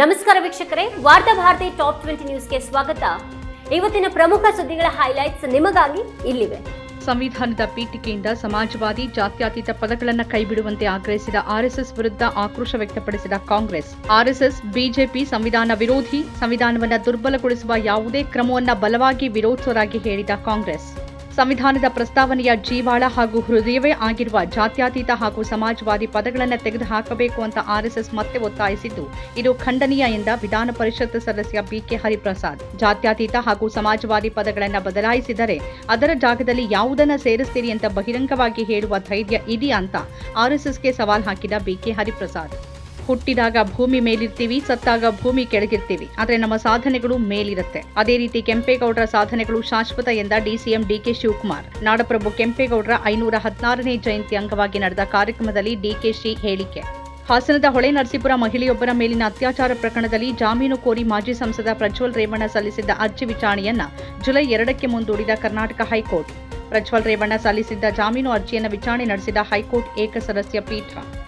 ನಮಸ್ಕಾರ ವೀಕ್ಷಕರೇ, ವಾರ್ತಾ ಭಾರತಿ ಟಾಪ್ ಟ್ವೆಂಟಿ ನ್ಯೂಸ್ಗೆ ಸ್ವಾಗತ. ಇವತ್ತಿನ ಪ್ರಮುಖ ಸುದ್ದಿಗಳ ಹೈಲೈಟ್ಸ್ ನಿಮಗಾಗಿ ಇಲ್ಲಿವೆ. ಸಂವಿಧಾನದ ಪೀಠಿಕೆಯಿಂದ ಸಮಾಜವಾದಿ, ಜಾತ್ಯತೀತ ಪದಗಳನ್ನು ಕೈಬಿಡುವಂತೆ ಆಗ್ರಹಿಸಿದ ಆರ್ಎಸ್ಎಸ್ ವಿರುದ್ಧ ಆಕ್ರೋಶ ವ್ಯಕ್ತಪಡಿಸಿದ ಕಾಂಗ್ರೆಸ್. ಆರ್ಎಸ್ಎಸ್ ಬಿಜೆಪಿ ಸಂವಿಧಾನ ವಿರೋಧಿ, ಸಂವಿಧಾನವನ್ನು ದುರ್ಬಲಗೊಳಿಸುವ ಯಾವುದೇ ಕ್ರಮವನ್ನು ಬಲವಾಗಿ ವಿರೋಧಿಸುವುದಾಗಿ ಹೇಳಿದ ಕಾಂಗ್ರೆಸ್. ಸಂವಿಧಾನದ ಪ್ರಸ್ತಾವನೆಯ ಜೀವಾಳ ಹಾಗೂ ಹೃದಯವೇ ಆಗಿರುವ ಜಾತ್ಯತೀತ ಹಾಗೂ ಸಮಾಜವಾದಿ ಪದಗಳನ್ನು ತೆಗೆದುಹಾಕಬೇಕು ಅಂತ ಆರ್ಎಸ್ಎಸ್ ಮತ್ತೆ ಒತ್ತಾಯಿಸಿದ್ದು. ಇದು ಖಂಡನೀಯ ಎಂದ ವಿಧಾನ ಪರಿಷತ್ ಸದಸ್ಯ ಬಿಕೆ ಹರಿಪ್ರಸಾದ್. ಜಾತ್ಯತೀತ ಹಾಗೂ ಸಮಾಜವಾದಿ ಪದಗಳನ್ನು ಬದಲಾಯಿಸಿದರೆ ಅದರ ಜಾಗದಲ್ಲಿ ಯಾವುದನ್ನ ಸೇರಿಸ್ತೀರಿ ಅಂತ ಬಹಿರಂಗವಾಗಿ ಹೇಳುವ ಧೈರ್ಯ ಇದೆಯಾ ಅಂತ ಆರ್ಎಸ್ಎಸ್ಗೆ ಸವಾಲ್ ಹಾಕಿದ ಬಿಕೆ ಹರಿಪ್ರಸಾದ್. ಹುಟ್ಟಿದಾಗ ಭೂಮಿ ಮೇಲಿರ್ತೀವಿ, ಸತ್ತಾಗ ಭೂಮಿ ಕೆಳಗಿರ್ತೀವಿ. ಆದರೆ ನಮ್ಮ ಸಾಧನೆಗಳು ಮೇಲಿರುತ್ತೆ. ಅದೇ ರೀತಿ ಕೆಂಪೇಗೌಡರ ಸಾಧನೆಗಳು ಶಾಶ್ವತ ಎಂದ ಡಿಸಿಎಂ ಡಿಕೆ ಶಿವಕುಮಾರ್. ನಾಡಪ್ರಭು ಕೆಂಪೇಗೌಡರ ಐನೂರ ಹದಿನಾರನೇ ಜಯಂತಿ ಅಂಗವಾಗಿ ನಡೆದ ಕಾರ್ಯಕ್ರಮದಲ್ಲಿ ಡಿಕೆಶಿ ಹೇಳಿಕೆ. ಹಾಸನದ ಹೊಳೆ ನರಸೀಪುರ ಮಹಿಳೆಯೊಬ್ಬರ ಮೇಲಿನ ಅತ್ಯಾಚಾರ ಪ್ರಕರಣದಲ್ಲಿ ಜಾಮೀನು ಕೋರಿ ಮಾಜಿ ಸಂಸದ ಪ್ರಜ್ವಲ್ ರೇವಣ್ಣ ಸಲ್ಲಿಸಿದ್ದ ಅರ್ಜಿ ವಿಚಾರಣೆಯನ್ನ ಜುಲೈ ಎರಡಕ್ಕೆ ಮುಂದೂಡಿದ ಕರ್ನಾಟಕ ಹೈಕೋರ್ಟ್. ಪ್ರಜ್ವಲ್ ರೇವಣ್ಣ ಸಲ್ಲಿಸಿದ್ದ ಜಾಮೀನು ಅರ್ಜಿಯನ್ನು ವಿಚಾರಣೆ ನಡೆಸಿದ ಹೈಕೋರ್ಟ್ ಏಕಸದಸ್ಯ ಪೀಠ.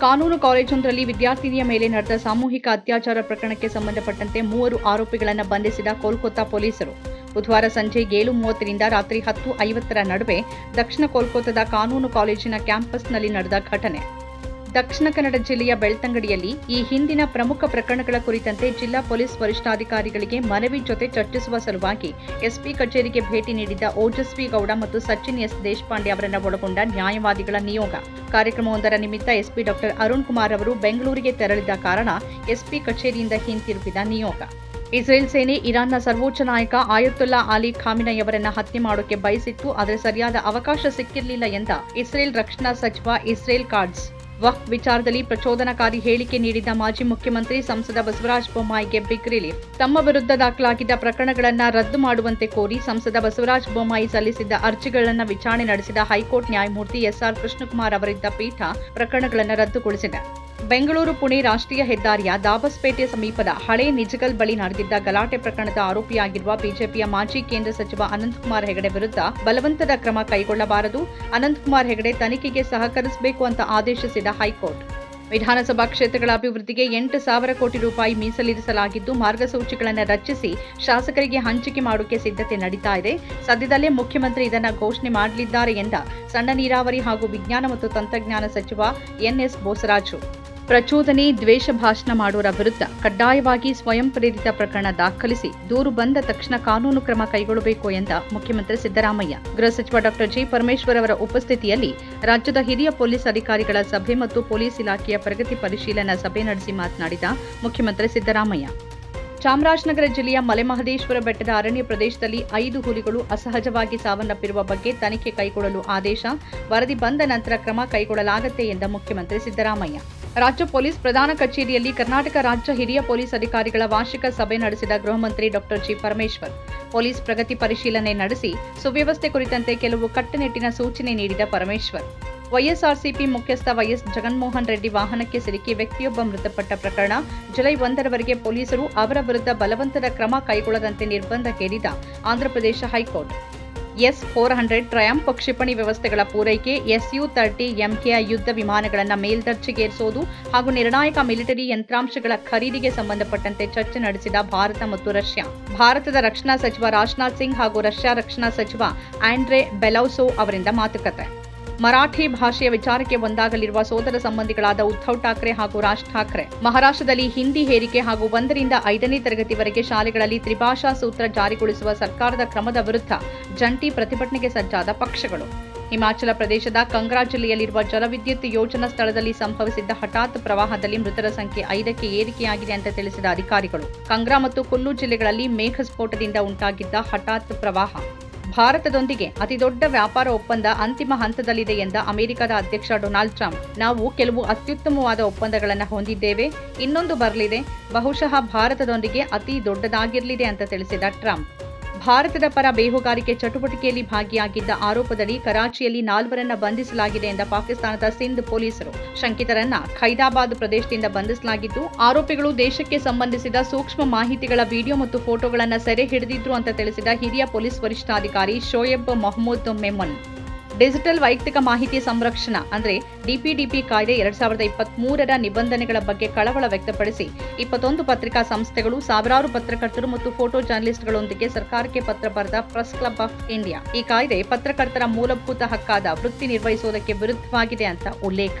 ಕಾನೂನು ಕಾಲೇಜೊಂದರಲ್ಲಿ ವಿದ್ಯಾರ್ಥಿನಿಯ ಮೇಲೆ ನಡೆದ ಸಾಮೂಹಿಕ ಅತ್ಯಾಚಾರ ಪ್ರಕರಣಕ್ಕೆ ಸಂಬಂಧಪಟ್ಟಂತೆ ಮೂವರು ಆರೋಪಿಗಳನ್ನು ಬಂಧಿಸಿದ ಕೋಲ್ಕತ್ತಾ ಪೊಲೀಸರು. ಬುಧವಾರ ಸಂಜೆ ಏಳು ಮೂವತ್ತರಿಂದ ರಾತ್ರಿ ಹತ್ತು ಐವತ್ತರ ನಡುವೆ ದಕ್ಷಿಣ ಕೋಲ್ಕತ್ತಾದ ಕಾನೂನು ಕಾಲೇಜಿನ ಕ್ಯಾಂಪಸ್ನಲ್ಲಿ ನಡೆದ ಘಟನೆ. ದಕ್ಷಿಣ ಕನ್ನಡ ಜಿಲ್ಲೆಯ ಬೆಳ್ತಂಗಡಿಯಲ್ಲಿ ಈ ಹಿಂದಿನ ಪ್ರಮುಖ ಪ್ರಕರಣಗಳ ಕುರಿತಂತೆ ಜಿಲ್ಲಾ ಪೊಲೀಸ್ ವರಿಷ್ಠಾಧಿಕಾರಿಗಳಿಗೆ ಮನವಿ ಜೊತೆ ಚರ್ಚಿಸುವ ಸಲುವಾಗಿ ಎಸ್ಪಿ ಕಚೇರಿಗೆ ಭೇಟಿ ನೀಡಿದ್ದ ಓಜಸ್ವಿ ಗೌಡ ಮತ್ತು ಸಚಿನ್ ಎಸ್ ದೇಶಪಾಂಡೆ ಅವರನ್ನು ಒಳಗೊಂಡ ನ್ಯಾಯವಾದಿಗಳ ನಿಯೋಗ. ಕಾರ್ಯಕ್ರಮವೊಂದರ ನಿಮಿತ್ತ ಎಸ್ಪಿ ಡಾಕ್ಟರ್ ಅರುಣ್ ಕುಮಾರ್ ಅವರು ಬೆಂಗಳೂರಿಗೆ ತೆರಳಿದ ಕಾರಣ ಎಸ್ಪಿ ಕಚೇರಿಯಿಂದ ಹಿಂತಿರುಗಿದ ನಿಯೋಗ. ಇಸ್ರೇಲ್ ಸೇನೆ ಇರಾನ್ನ ಸರ್ವೋಚ್ಚ ನಾಯಕ ಆಯತುಲ್ಲಾ ಅಲಿ ಖಾಮಿನಯವರನ್ನ ಹತ್ಯೆ ಮಾಡೋಕೆ ಬಯಸಿತ್ತು, ಆದರೆ ಸರಿಯಾದ ಅವಕಾಶ ಸಿಕ್ಕಿರಲಿಲ್ಲ ಎಂದ ಇಸ್ರೇಲ್ ರಕ್ಷಣಾ ಸಚಿವ ಇಸ್ರೇಲ್ ಕಾರ್ಡ್ಸ್. ವಕ್ಫ್ ವಿಚಾರದಲ್ಲಿ ಪ್ರಚೋದನಕಾರಿ ಹೇಳಿಕೆ ನೀಡಿದ ಮಾಜಿ ಮುಖ್ಯಮಂತ್ರಿ ಸಂಸದ ಬಸವರಾಜ ಬೊಮ್ಮಾಯಿಗೆ ಬಿಗ್ ರಿಲೀಫ್. ತಮ್ಮ ವಿರುದ್ಧ ದಾಖಲಾಗಿದ್ದ ಪ್ರಕರಣಗಳನ್ನು ರದ್ದು ಮಾಡುವಂತೆ ಕೋರಿ ಸಂಸದ ಬಸವರಾಜ ಬೊಮ್ಮಾಯಿ ಸಲ್ಲಿಸಿದ್ದ ಅರ್ಜಿಗಳನ್ನು ವಿಚಾರಣೆ ನಡೆಸಿದ ಹೈಕೋರ್ಟ್ ನ್ಯಾಯಮೂರ್ತಿ ಎಸ್ಆರ್ ಕೃಷ್ಣಕುಮಾರ್ ಅವರಿದ್ದ ಪೀಠ ಪ್ರಕರಣಗಳನ್ನು ರದ್ದುಗೊಳಿಸಿದೆ. ಬೆಂಗಳೂರು ಪುಣೆ ರಾಷ್ಟ್ರೀಯ ಹೆದ್ದಾರಿಯ ದಾಬಸ್ಪೇಟೆ ಸಮೀಪದ ಹಳೆ ನಿಜಗಲ್ ಬಳಿ ನಡೆದಿದ್ದ ಗಲಾಟೆ ಪ್ರಕರಣದ ಆರೋಪಿಯಾಗಿರುವ ಬಿಜೆಪಿಯ ಮಾಜಿ ಕೇಂದ್ರ ಸಚಿವ ಅನಂತಕುಮಾರ್ ಹೆಗಡೆ ವಿರುದ್ಧ ಬಲವಂತದ ಕ್ರಮ ಕೈಗೊಳ್ಳಬಾರದು. ಅನಂತಕುಮಾರ್ ಹೆಗಡೆ ತನಿಖೆಗೆ ಸಹಕರಿಸಬೇಕು ಅಂತ ಆದೇಶಿಸಿದ ಹೈಕೋರ್ಟ್. ವಿಧಾನಸಭಾ ಕ್ಷೇತ್ರಗಳ ಅಭಿವೃದ್ಧಿಗೆ ಎಂಟು ಸಾವಿರ ಕೋಟಿ ರೂಪಾಯಿ ಮೀಸಲಿರಿಸಲಾಗಿದ್ದು, ಮಾರ್ಗಸೂಚಿಗಳನ್ನು ರಚಿಸಿ ಶಾಸಕರಿಗೆ ಹಂಚಿಕೆ ಮಾಡೋಕೆ ಸಿದ್ಧತೆ ನಡೀತಾ ಇದೆ. ಸದ್ಯದಲ್ಲೇ ಮುಖ್ಯಮಂತ್ರಿ ಇದನ್ನ ಘೋಷಣೆ ಮಾಡಲಿದ್ದಾರೆ ಎಂದ ಸಣ್ಣ ನೀರಾವರಿ ಹಾಗೂ ವಿಜ್ಞಾನ ಮತ್ತು ತಂತ್ರಜ್ಞಾನ ಸಚಿವ ಎನ್ಎಸ್ ಬೋಸರಾಜು. ಪ್ರಚೋದನೆ, ದ್ವೇಷ ಭಾಷಣ ಮಾಡೋರ ವಿರುದ್ಧ ಕಡ್ಡಾಯವಾಗಿ ಸ್ವಯಂ ಪ್ರೇರಿತ ಪ್ರಕರಣ ದಾಖಲಿಸಿ ದೂರು ಬಂದ ತಕ್ಷಣ ಕಾನೂನು ಕ್ರಮ ಕೈಗೊಳ್ಳಬೇಕು ಎಂದ ಮುಖ್ಯಮಂತ್ರಿ ಸಿದ್ದರಾಮಯ್ಯ. ಗೃಹ ಸಚಿವ ಡಾ. ಜಿ. ಪರಮೇಶ್ವರ್ ಅವರ ಉಪಸ್ಥಿತಿಯಲ್ಲಿ ರಾಜ್ಯದ ಹಿರಿಯ ಪೊಲೀಸ್ ಅಧಿಕಾರಿಗಳ ಸಭೆ ಮತ್ತು ಪೊಲೀಸ್ ಇಲಾಖೆಯ ಪ್ರಗತಿ ಪರಿಶೀಲನಾ ಸಭೆ ನಡೆಸಿ ಮಾತನಾಡಿದ ಮುಖ್ಯಮಂತ್ರಿ ಸಿದ್ದರಾಮಯ್ಯ. ಚಾಮರಾಜನಗರ ಜಿಲ್ಲೆಯ ಮಲೆಮಹದೇಶ್ವರ ಬೆಟ್ಟದ ಅರಣ್ಯ ಪ್ರದೇಶದಲ್ಲಿ ಐದು ಹುಲಿಗಳು ಅಸಹಜವಾಗಿ ಸಾವನ್ನಪ್ಪಿರುವ ಬಗ್ಗೆ ತನಿಖೆ ಕೈಗೊಳ್ಳಲು ಆದೇಶ, ವರದಿ ಬಂದ ನಂತರ ಕ್ರಮ ಕೈಗೊಳ್ಳಲಾಗುತ್ತೆ ಎಂದ ಮುಖ್ಯಮಂತ್ರಿ ಸಿದ್ದರಾಮಯ್ಯ. ರಾಜ್ಯ ಪೊಲೀಸ್ ಪ್ರಧಾನ ಕಚೇರಿಯಲ್ಲಿ ಕರ್ನಾಟಕ ರಾಜ್ಯ ಹಿರಿಯ ಪೊಲೀಸ್ ಅಧಿಕಾರಿಗಳ ವಾರ್ಷಿಕ ಸಭೆ ನಡೆಸಿದ ಗೃಹ ಮಂತ್ರಿ ಡಾಕ್ಟರ್ ಜಿ ಪರಮೇಶ್ವರ್. ಪೊಲೀಸ್ ಪ್ರಗತಿ ಪರಿಶೀಲನೆ ನಡೆಸಿ, ಸುವ್ಯವಸ್ಥೆ ಕುರಿತಂತೆ ಕೆಲವು ಕಟ್ಟುನಿಟ್ಟಿನ ಸೂಚನೆ ನೀಡಿದ ಪರಮೇಶ್ವರ್. ವೈಎಸ್ಆರ್ಸಿಪಿ ಮುಖ್ಯಸ್ಥ ವೈಎಸ್ ಜಗನ್ಮೋಹನ್ ರೆಡ್ಡಿ ವಾಹನಕ್ಕೆ ಸಿಲುಕಿ ವ್ಯಕ್ತಿಯೊಬ್ಬ ಮೃತಪಟ್ಟ ಪ್ರಕರಣ, ಜುಲೈ ಒಂದರವರೆಗೆ ಪೊಲೀಸರು ಅವರ ವಿರುದ್ಧ ಬಲವಂತದ ಕ್ರಮ ಕೈಗೊಳ್ಳದಂತೆ ನಿರ್ಬಂಧ ಹೇರಿದ Andhra Pradesh high court. S four hundred triumph ಕ್ಷಿಪಣಿ ವ್ಯವಸ್ಥೆಗಳ ಪೂರೈಕೆ ಎಸ್ಯು ತರ್ಟಿ ಎಂಕೆಐ ಯುದ್ಧ ವಿಮಾನಗಳನ್ನು ಮೇಲ್ದರ್ಜೆಗೇರಿಸುವುದು ಹಾಗೂ ನಿರ್ಣಾಯಕ ಮಿಲಿಟರಿ ಯಂತ್ರಾಂಶಗಳ ಖರೀದಿಗೆ ಸಂಬಂಧಪಟ್ಟಂತೆ ಚರ್ಚೆ ನಡೆಸಿದ ಭಾರತ ಮತ್ತು ರಷ್ಯಾ. ಭಾರತದ ರಕ್ಷಣಾ ಸಚಿವ ರಾಜನಾಥ್ ಸಿಂಗ್ ಹಾಗೂ ರಷ್ಯಾ ರಕ್ಷಣಾ ಸಚಿವ ಆಂಡ್ರೆ ಬೆಲೌಸೋ ಅವರಿಂದ ಮಾತುಕತೆ. ಮರಾಠಿ ಭಾಷೆಯ ವಿಚಾರಕ್ಕೆ ಒಂದಾಗಲಿರುವ ಸೋದರ ಸಂಬಂಧಿಗಳಾದ ಉದ್ಧವ್ ಠಾಕ್ರೆ ಹಾಗೂ ರಾಜ್ ಠಾಕ್ರೆ. ಮಹಾರಾಷ್ಟ್ರದಲ್ಲಿ ಹಿಂದಿ ಹೇರಿಕೆ ಹಾಗೂ ಒಂದರಿಂದ ಐದನೇ ತರಗತಿವರೆಗೆ ಶಾಲೆಗಳಲ್ಲಿ ತ್ರಿಭಾಷಾ ಸೂತ್ರ ಜಾರಿಗೊಳಿಸುವ ಸರ್ಕಾರದ ಕ್ರಮದ ವಿರುದ್ಧ ಜಂಟಿ ಪ್ರತಿಭಟನೆಗೆ ಸಜ್ಜಾದ ಪಕ್ಷಗಳು. ಹಿಮಾಚಲ ಪ್ರದೇಶದ ಕಂಗ್ರಾ ಜಿಲ್ಲೆಯಲ್ಲಿರುವ ಜಲವಿದ್ಯುತ್ ಯೋಜನಾ ಸ್ಥಳದಲ್ಲಿ ಸಂಭವಿಸಿದ್ದ ಹಠಾತ್ ಪ್ರವಾಹದಲ್ಲಿ ಮೃತರ ಸಂಖ್ಯೆ ಐದಕ್ಕೆ ಏರಿಕೆಯಾಗಿದೆ ಅಂತ ತಿಳಿಸಿದ ಅಧಿಕಾರಿಗಳು. ಕಂಗ್ರಾ ಮತ್ತು ಕುಲ್ಲು ಜಿಲ್ಲೆಗಳಲ್ಲಿ ಮೇಘ ಸ್ಫೋಟದಿಂದ ಉಂಟಾಗಿದ್ದ ಹಠಾತ್ ಪ್ರವಾಹ. ಭಾರತದೊಂದಿಗೆ ಅತಿದೊಡ್ಡ ವ್ಯಾಪಾರ ಒಪ್ಪಂದ ಅಂತಿಮ ಹಂತದಲ್ಲಿದೆ ಎಂದ ಅಮೆರಿಕದ ಅಧ್ಯಕ್ಷ ಡೊನಾಲ್ಡ್ ಟ್ರಂಪ್. ನಾವು ಕೆಲವು ಅತ್ಯುತ್ತಮವಾದ ಒಪ್ಪಂದಗಳನ್ನು ಹೊಂದಿದ್ದೇವೆ. ಇನ್ನೊಂದು ಬರಲಿದೆ. ಬಹುಶಃ ಭಾರತದೊಂದಿಗೆ ಅತಿ ದೊಡ್ಡದಾಗಿರಲಿದೆ ಅಂತ ತಿಳಿಸಿದ ಟ್ರಂಪ್. ಭಾರತದ ಪರ ಬೇಹುಗಾರಿಕೆ ಚಟುವಟಿಕೆಯಲ್ಲಿ ಭಾಗಿಯಾಗಿದ್ದ ಆರೋಪದಡಿ ಕರಾಚಿಯಲ್ಲಿ ನಾಲ್ವರನ್ನ ಬಂಧಿಸಲಾಗಿದೆ ಎಂದ ಪಾಕಿಸ್ತಾನದ ಸಿಂಧ್ ಪೊಲೀಸರು. ಶಂಕಿತರನ್ನ ಖೈದಾಬಾದ್ ಪ್ರದೇಶದಿಂದ ಬಂಧಿಸಲಾಗಿದ್ದು, ಆರೋಪಿಗಳು ದೇಶಕ್ಕೆ ಸಂಬಂಧಿಸಿದ ಸೂಕ್ಷ್ಮ ಮಾಹಿತಿಗಳ ವಿಡಿಯೋ ಮತ್ತು ಫೋಟೋಗಳನ್ನು ಸೆರೆ ಹಿಡಿದಿದ್ರು ಅಂತ ತಿಳಿಸಿದ ಹಿರಿಯ ಪೊಲೀಸ್ ವರಿಷ್ಠಾಧಿಕಾರಿ ಶೋಯಬ್ ಮೊಹಮ್ಮದ್ ಮೆಮನ್. ಡಿಜಿಟಲ್ ವೈಯಕ್ತಿಕ ಮಾಹಿತಿ ಸಂರಕ್ಷಣಾ, ಅಂದ್ರೆ ಡಿಪಿಡಿಪಿ ಕಾಯ್ದೆ ಎರಡ್ ಸಾವಿರದ ಇಪ್ಪತ್ತ್ ಮೂರರ ನಿಬಂಧನೆಗಳ ಬಗ್ಗೆ ಕಳವಳ ವ್ಯಕ್ತಪಡಿಸಿ, ಇಪ್ಪತ್ತೊಂದು ಪತ್ರಿಕಾ ಸಂಸ್ಥೆಗಳು ಸಾವಿರಾರು ಪತ್ರಕರ್ತರು ಮತ್ತು ಫೋಟೋ ಜರ್ನಲಿಸ್ಟ್ಗಳೊಂದಿಗೆ ಸರ್ಕಾರಕ್ಕೆ ಪತ್ರ ಬರೆದ ಪ್ರೆಸ್ ಕ್ಲಬ್ ಆಫ್ ಇಂಡಿಯಾ. ಈ ಕಾಯ್ದೆ ಪತ್ರಕರ್ತರ ಮೂಲಭೂತ ಹಕ್ಕಾದ ವೃತ್ತಿ ನಿರ್ವಹಿಸುವುದಕ್ಕೆ ವಿರುದ್ಧವಾಗಿದೆ ಅಂತ ಉಲ್ಲೇಖ.